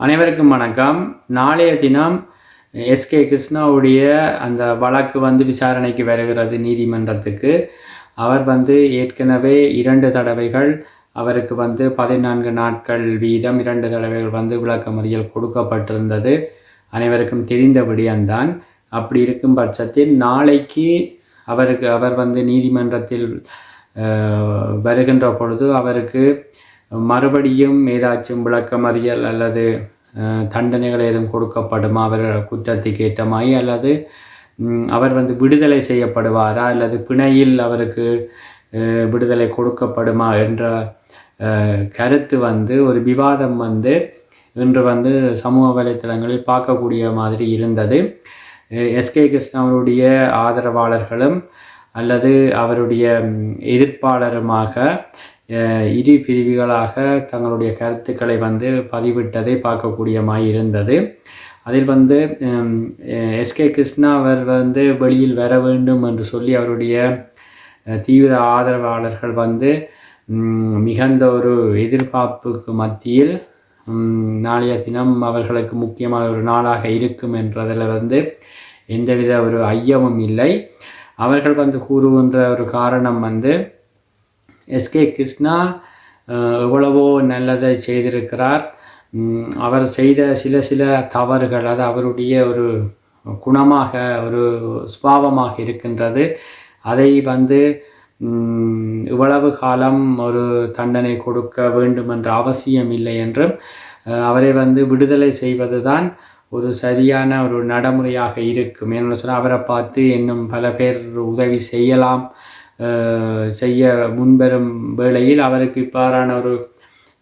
அனைவருக்கும் வணக்கம். நாளைய தினம் எஸ்கே கிருஷ்ணாவுடைய அந்த வழக்கு வந்து விசாரணைக்கு வருகிறது நீதிமன்றத்துக்கு. அவர் வந்து ஏற்கனவே இரண்டு தடவைகள் அவருக்கு வந்து பதினான்கு நாட்கள் வீதம் இரண்டு தடவைகள் வந்து விளக்கமறியல் கொடுக்கப்பட்டிருந்தது. அனைவருக்கும் தெரிந்த விடயம்தான். அப்படி இருக்கும் பட்சத்தில் நாளைக்கு அவருக்கு அவர் வந்து நீதிமன்றத்தில் வருகின்ற பொழுது அவருக்கு மறுபடியும் ஏதாச்சும் விளக்கமறியல் அல்லது தண்டனைகள் ஏதும் கொடுக்கப்படுமா அவர் குற்றத்துக்கு ஏற்றமாய் அல்லது அவர் வந்து விடுதலை செய்யப்படுவாரா அல்லது பிணையில் அவருக்கு விடுதலை கொடுக்கப்படுமா என்ற கருத்து வந்து ஒரு விவாதம் வந்து இன்று வந்து சமூக வலைத்தளங்களில் பார்க்கக்கூடிய மாதிரி இருந்தது. எஸ்கே கிருஷ்ணாவுடைய ஆதரவாளர்களும் அல்லது அவருடைய எதிர்ப்பாளருமாக இரு பிரிவுகளாக தங்களுடைய கருத்துக்களை வந்து பதிவிட்டதை பார்க்கக்கூடியமாய் இருந்தது. அதில் வந்து எஸ்கே கிருஷ்ணா அவர் வந்து வெளியில் வர வேண்டும் என்று சொல்லி அவருடைய தீவிர ஆதரவாளர்கள் வந்து மிகுந்த ஒரு எதிர்பார்ப்புக்கு மத்தியில் நாளைய தினம் அவர்களுக்கு முக்கியமான ஒரு நாளாக இருக்கும் என்றதில் வந்து எந்தவித ஒரு ஐயமும் இல்லை. அவர்கள் வந்து கூறுகின்ற ஒரு காரணம் வந்து எஸ்கே கிருஷ்ணா எவ்வளவோ நல்லதை செய்திருக்கிறார். அவர் செய்த சில சில தவறுகள் அது அவருடைய ஒரு குணமாக ஒரு சுபாவமாக இருக்கின்றது. அதை வந்து இவ்வளவு காலம் ஒரு தண்டனை கொடுக்க வேண்டும் என்ற அவசியம் இல்லை என்றும் அவரை வந்து விடுதலை செய்வதுதான் ஒரு சரியான ஒரு நடைமுறையாக இருக்கும். ஏன்னு சொன்னால் அவரை பார்த்து இன்னும் பல பேர் உதவி செய்யலாம். செய்ய முன்வரும் வேளையில் அவருக்கு இவ்வாறான ஒரு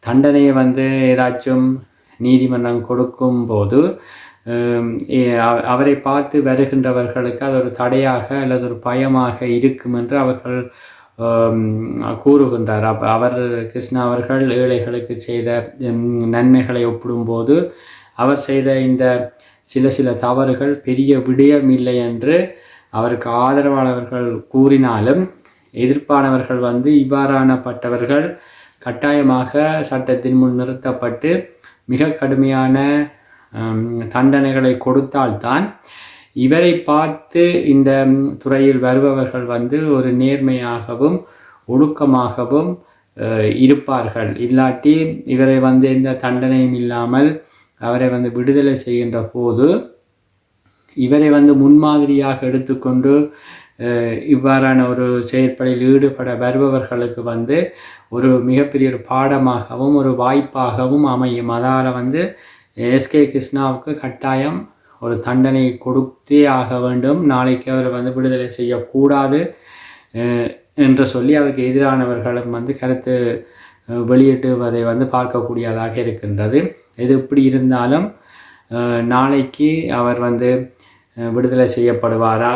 தண்டனையை வந்து ஏதாச்சும் நீதிமன்றம் கொடுக்கும் போது அவரை பார்த்து வருகின்றவர்களுக்கு அது ஒரு தடையாக அல்லது ஒரு பயமாக இருக்கும் என்று அவர்கள் கூறுகின்றார். அப்ப அவர் கிருஷ்ணா அவர்கள் ஏழைகளுக்கு செய்த நன்மைகளை ஒப்பிடும்போது அவர் செய்த இந்த சில சில தவறுகள் பெரிய விடயம் இல்லை என்று அவருக்கு ஆதரவாளர்கள் கூறினாலும் எதிர்ப்பானவர்கள் வந்து இவ்வாறானப்பட்டவர்கள் கட்டாயமாக சட்டத்தின் முன் நிறுத்தப்பட்டு மிக கடுமையான தண்டனைகளை கொடுத்தால்தான் இவரை பார்த்து இந்த துறையில் வருபவர்கள் வந்து ஒரு நேர்மையாகவும் ஒழுக்கமாகவும் இருப்பார்கள். இல்லாட்டி இவரை வந்து எந்த தண்டனையும் இல்லாமல் அவரை வந்து விடுதலை செய்கின்ற போது இவரை வந்து முன்மாதிரியாக எடுத்துக்கொண்டு இவ்வாறான ஒரு செயற்படையில் ஈடுபட வருபவர்களுக்கு வந்து ஒரு மிகப்பெரிய ஒரு பாடமாகவும் ஒரு வாய்ப்பாகவும் அமையும். அதால் வந்து எஸ்கே கிருஷ்ணாவுக்கு கட்டாயம் ஒரு தண்டனை கொடுத்தே ஆக வேண்டும். நாளைக்கு அவரை வந்து விடுதலை செய்யக்கூடாது என்று சொல்லி அவருக்கு எதிரானவர்களும் வந்து கருத்து வெளியிட்டுவதை வந்து பார்க்கக்கூடியதாக இருக்கின்றது. எது இப்படி இருந்தாலும் நாளைக்கு அவர் வந்து விடுதலை செய்யப்படுவாரா?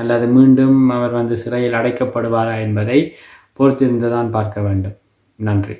அல்லது மீண்டும் அவர் வந்து சிறையில் அடைக்கப்படுவாரா என்பதை பொறுத்திருந்து தான் பார்க்க வேண்டும். நன்றி.